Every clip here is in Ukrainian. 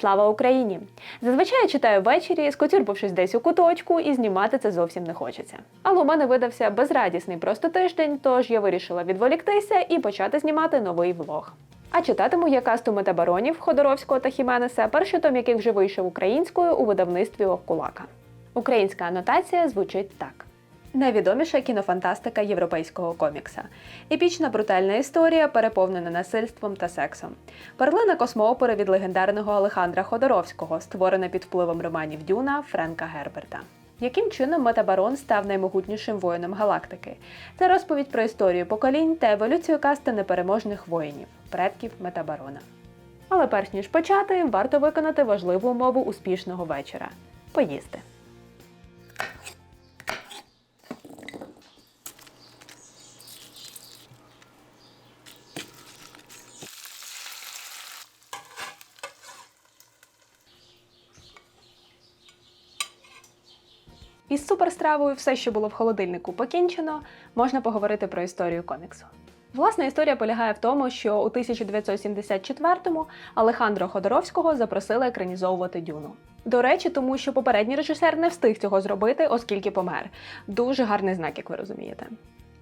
Слава Україні! Зазвичай я читаю ввечері, скотюрбившись десь у куточку, і знімати це зовсім не хочеться. Але у мене видався безрадісний просто тиждень, тож я вирішила відволіктися і почати знімати новий влог. А читатиму я касту метабаронів Ходоровського та Хіменеса, перший том яких вже вийшов українською у видавництві Окулака. Українська анотація звучить так. Найвідоміша кінофантастика європейського комікса. Епічна брутальна історія, переповнена насильством та сексом. Перлина космоопери від легендарного Алехандра Ходоровського, створена під впливом романів Дюна Френка Герберта. Яким чином Метабарон став наймогутнішим воїном галактики? Це розповідь про історію поколінь та еволюцію касти непереможних воїнів, предків Метабарона. Але перш ніж почати, варто виконати важливу умову успішного вечора поїсти. Із суперстравою все, що було в холодильнику, покінчено, можна поговорити про історію коміксу. Власна історія полягає в тому, що у 1974-му Алехандро Ходоровського запросили екранізовувати Дюну. До речі, тому що попередній режисер не встиг цього зробити, оскільки помер. Дуже гарний знак, як ви розумієте.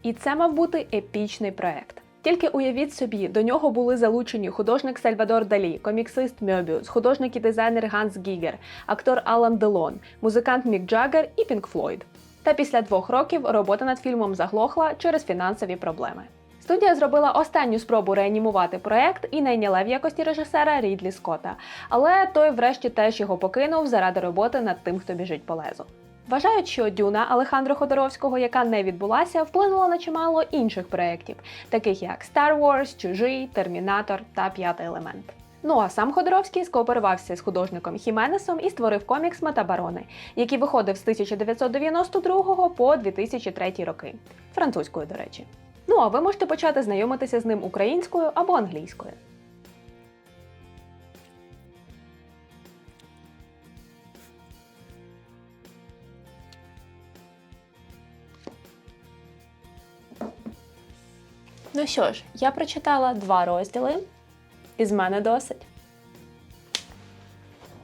І це мав бути епічний проект. Тільки уявіть собі, до нього були залучені художник Сальвадор Далі, коміксист Мьобіус, художник і дизайнер Ганс Гігер, актор Алан Делон, музикант Мік Джаггер і Пінк Флойд. Та після двох років робота над фільмом заглохла через фінансові проблеми. Студія зробила останню спробу реанімувати проект і найняла в якості режисера Рідлі Скотта, але той, врешті, теж його покинув заради роботи над тим, хто біжить по лезу. Вважають, що Дюна Алехандро Ходоровського, яка не відбулася, вплинула на чимало інших проєктів, таких як Star Wars, Чужий, Термінатор та П'ятий елемент. Ну а сам Ходоровський скооперувався з художником Хіменесом і створив комікс Метабарони, який виходив з 1992 по 2003 роки, французькою, до речі. Ну а ви можете почати знайомитися з ним українською або англійською. Ну що ж, я прочитала два розділи, і з мене досить.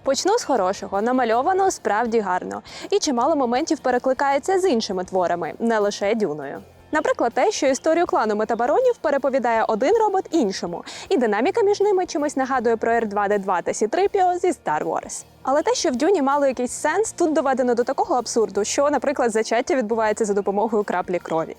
Почну з хорошого. Намальовано справді гарно. І чимало моментів перекликається з іншими творами, не лише дюною. Наприклад, те, що історію клану метабаронів переповідає один робот іншому, і динаміка між ними чимось нагадує про R2D2 та C-3PO зі Star Wars. Але те, що в дюні мало якийсь сенс, тут доведено до такого абсурду, що, наприклад, зачаття відбувається за допомогою краплі крові.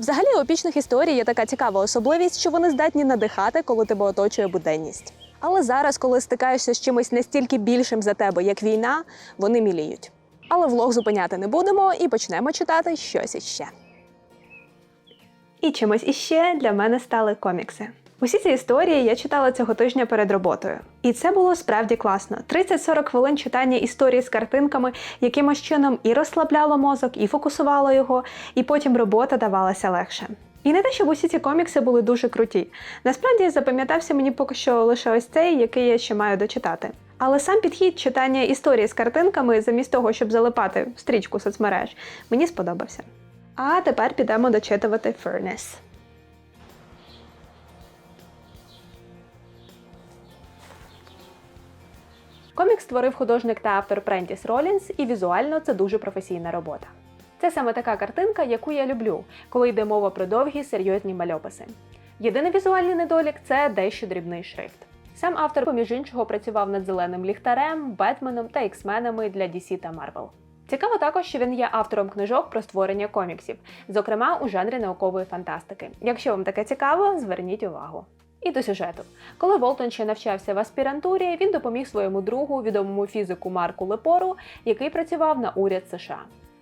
Взагалі, у пічних історій є така цікава особливість, що вони здатні надихати, коли тебе оточує буденність. Але зараз, коли стикаєшся з чимось настільки більшим за тебе, як війна, вони міліють. Але влог зупиняти не будемо і почнемо читати щось іще. І чимось іще для мене стали комікси. Усі ці історії я читала цього тижня перед роботою. І це було справді класно. 30-40 хвилин читання історії з картинками якимось чином і розслабляло мозок, і фокусувало його, і потім робота давалася легше. І не те, щоб усі ці комікси були дуже круті. Насправді запам'ятався мені поки що лише ось цей, який я ще маю дочитати. Але сам підхід читання історії з картинками, замість того, щоб залипати стрічку соцмереж, мені сподобався. А тепер підемо дочитувати Furnace. Комік створив художник та автор Прентіс Ролінс, і візуально це дуже професійна робота. Це саме така картинка, яку я люблю, коли йде мова про довгі серйозні мальописи. Єдиний візуальний недолік це дещо дрібний шрифт. Сам автор, поміж іншого, працював над зеленим ліхтарем, Бетменом та іксменами для DC та Marvel. Цікаво також, що він є автором книжок про створення коміксів, зокрема у жанрі наукової фантастики. Якщо вам таке цікаво, зверніть увагу. І до сюжету. Коли Волтон ще навчався в аспірантурі, він допоміг своєму другу, відомому фізику Марку Лепору, який працював на уряд США.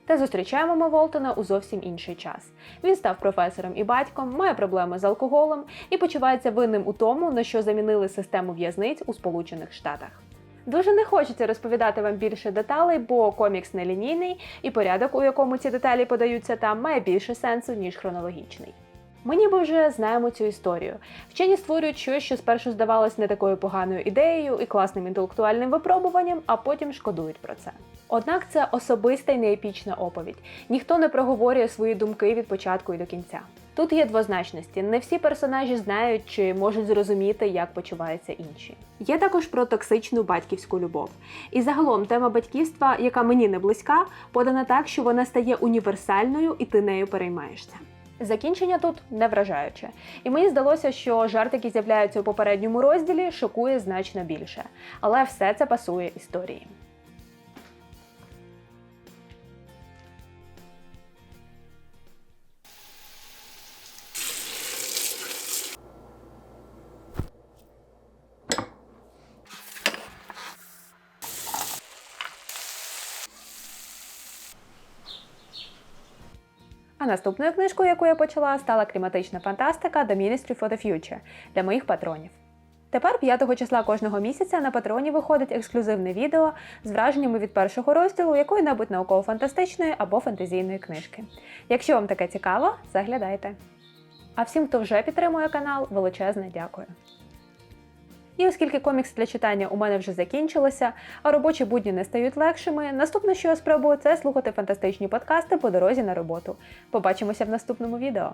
Та зустрічаємо ми Волтона у зовсім інший час. Він став професором і батьком, має проблеми з алкоголем і почувається винним у тому, на що замінили систему в'язниць у Сполучених Штатах. Дуже не хочеться розповідати вам більше деталей, бо комікс нелінійний, і порядок, у якому ці деталі подаються там, має більше сенсу, ніж хронологічний. Ми ніби вже знаємо цю історію. Вчені створюють щось, що спершу здавалось не такою поганою ідеєю і класним інтелектуальним випробуванням, а потім шкодують про це. Однак це особиста і неепічна оповідь. Ніхто не проговорює свої думки від початку і до кінця. Тут є двозначності. Не всі персонажі знають чи можуть зрозуміти, як почуваються інші. Є також про токсичну батьківську любов. І загалом тема батьківства, яка мені не близька, подана так, що вона стає універсальною і ти нею переймаєшся. Закінчення тут не вражаюче. І мені здалося, що жарт, який з'являється у попередньому розділі, шокує значно більше. Але все це пасує історії. А наступною книжкою, яку я почала, стала кліматична фантастика The Ministry for the Future для моїх патронів. Тепер 5 числа кожного місяця на патроні виходить ексклюзивне відео з враженнями від першого розділу якої-небудь науково-фантастичної або фантазійної книжки. Якщо вам таке цікаво, заглядайте. А всім, хто вже підтримує канал, величезне дякую. І оскільки комікс для читання у мене вже закінчилося, а робочі будні не стають легшими, наступне, що я спробую, це слухати фантастичні подкасти по дорозі на роботу. Побачимося в наступному відео.